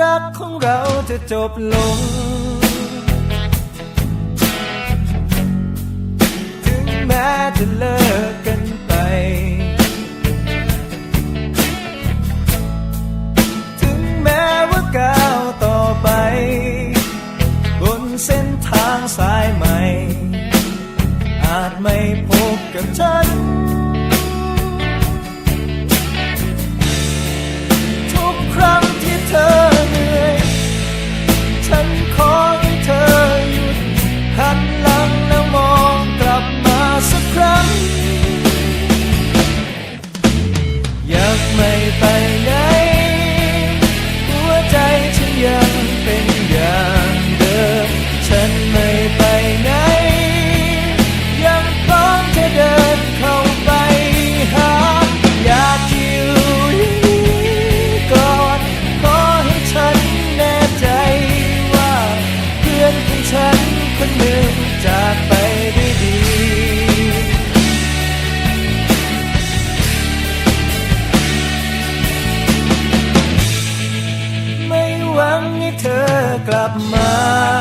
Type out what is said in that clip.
รักของเราจะจบลง ถึงแม้จะเลิกกันไป ถึงแม้ว่าก้าวต่อไป บนเส้นทางสายใหม่ อาจไม่พบกับฉัน ไปไหน หัวใจฉันยังเป็นอย่างเดิม ฉันไม่ไปไหน ยังพร้อมจะเดินเข้าไปหา อยากอยู่อย่นี้กอน ขอให้ฉันแน่ใจว่า เพื่อนของฉันคนหนึ่งจากไป กลับมา